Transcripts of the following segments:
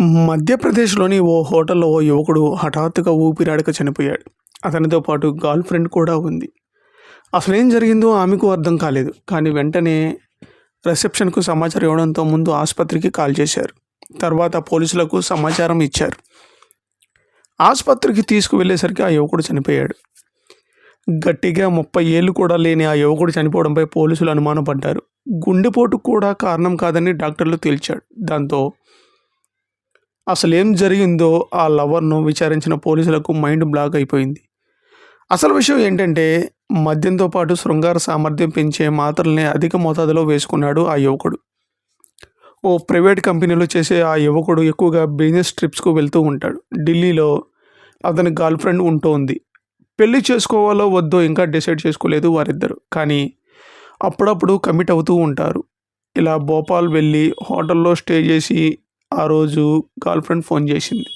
మధ్యప్రదేశ్‌లోని ఓ హోటల్‌లో ఓ యువకుడు హఠాత్తుగా ఊపిరాడక చనిపోయాడు. అతనితో పాటు గర్ల్ ఫ్రెండ్ కూడా ఉంది. అసలేం జరిగిందో ఆమెకు అర్థం కాలేదు. కానీ వెంటనే రిసెప్షన్‌కు సమాచారం ఇవ్వడంతో ముందు ఆసుపత్రికి కాల్ చేశారు. తర్వాత పోలీసులకు సమాచారం ఇచ్చారు. ఆసుపత్రికి తీసుకువెళ్ళేసరికి ఆ యువకుడు చనిపోయాడు. గట్టిగా ముప్పై ఏళ్ళు కూడా లేని ఆ యువకుడు చనిపోవడంపై పోలీసులు అనుమానపడ్డారు. గుండెపోటు కూడా కారణం కాదని డాక్టర్లు తేల్చాడు. దాంతో అసలేం జరిగిందో ఆ లవర్‌ను విచారించిన పోలీసులకు మైండ్ బ్లాక్ అయిపోయింది. అసలు విషయం ఏంటంటే మద్యంతో పాటు శృంగార సామర్థ్యం పెంచే మాత్రల్ని అధిక మోతాదులో వేసుకున్నాడు ఆ యువకుడు. ఓ ప్రైవేట్ కంపెనీలో చేసే ఆ యువకుడు ఎక్కువగా బిజినెస్ ట్రిప్స్‌కు వెళ్తూ ఉంటాడు. ఢిల్లీలో అతని గర్ల్ ఫ్రెండ్ ఉంటోంది. పెళ్ళి చేసుకోవాలో వద్దో ఇంకా డిసైడ్ చేసుకోలేదు వారిద్దరు కానీ అప్పుడప్పుడు కమిట్ అవుతూ ఉంటారు. ఇలా భోపాల్ వెళ్ళి హోటల్‌లో స్టే చేసి ఆ రోజు గర్ల్ ఫ్రెండ్ ఫోన్ చేసింది.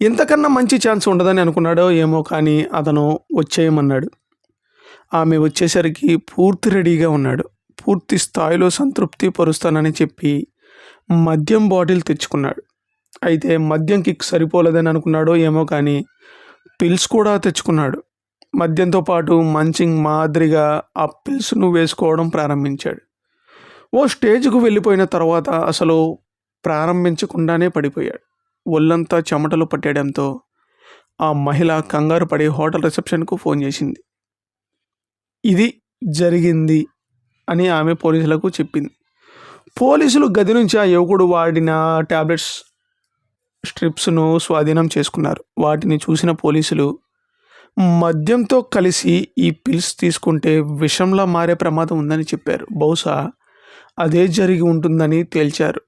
ఇంతకన్నా మంచి ఛాన్స్ ఉండదని అనుకున్నాడో ఏమో కానీ అతను వచ్చేయమన్నాడు. ఆమె వచ్చేసరికి పూర్తి రెడీగా ఉన్నాడు. పూర్తి స్థాయిలో సంతృప్తి పరుస్తానని చెప్పి మద్యం బాటిల్ తెచ్చుకున్నాడు. అయితే మద్యం కిక్ సరిపోలేదని అనుకున్నాడో ఏమో కానీ పిల్స్ కూడా తెచ్చుకున్నాడు. మద్యంతో పాటు మంచింగ్ మాదిరిగా ఆ పిల్స్‌ను వేసుకోవడం ప్రారంభించాడు. ఓ స్టేజ్‌కు వెళ్ళిపోయిన తర్వాత అసలు ప్రారంభించకుండానే పడిపోయాడు. ఒళ్ళంతా చెమటలు పట్టేయడంతో ఆ మహిళ కంగారు పడి హోటల్ రిసెప్షన్‌కు ఫోన్ చేసింది. ఇది జరిగింది అని ఆమె పోలీసులకు చెప్పింది. పోలీసులు గది నుంచి ఆ యువకుడు వాడిన ట్యాబ్లెట్స్ స్ట్రిప్స్‌ను స్వాధీనం చేసుకున్నారు. వాటిని చూసిన పోలీసులు మద్యంతో కలిసి ఈ పిల్స్ తీసుకుంటే విషంలా మారే ప్రమాదం ఉందని చెప్పారు. బహుశా అదే జరిగి ఉంటుందని తేల్చారు.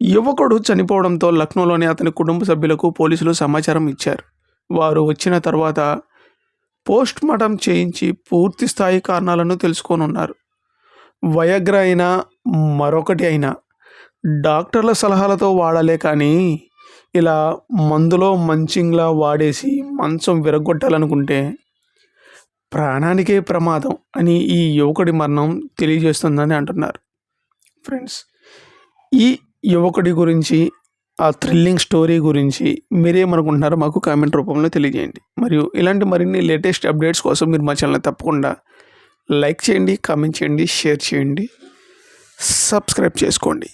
యువకుడు చనిపోవడంతో లక్నోలోని అతని కుటుంబ సభ్యులకు పోలీసులు సమాచారం ఇచ్చారు. వారు వచ్చిన తర్వాత పోస్ట్మార్టం చేయించి పూర్తి స్థాయి కారణాలను తెలుసుకోనున్నారు. వయగ్ర అయినా మరొకటి అయినా డాక్టర్ల సలహాలతో వాడాలే కానీ ఇలా మందులో మంచింగ్‌లా వాడేసి మంచం విరగొట్టాలనుకుంటే ప్రాణానికే ప్రమాదం అని ఈ యువకుడి మరణం తెలియజేస్తుందని అంటున్నారు. ఫ్రెండ్స్ ఈ యువకుడి గురించి ఆ థ్రిల్లింగ్ స్టోరీ గురించి మీరేమనుకుంటున్నారో మాకు కామెంట్ రూపంలో తెలియజేయండి. మరియు ఇలాంటి మరిన్ని లేటెస్ట్ అప్డేట్స్ కోసం మీరు మా ఛానల్ తప్పకుండా లైక్ చేయండి, కామెంట్ చేయండి, షేర్ చేయండి, సబ్స్క్రైబ్ చేసుకోండి.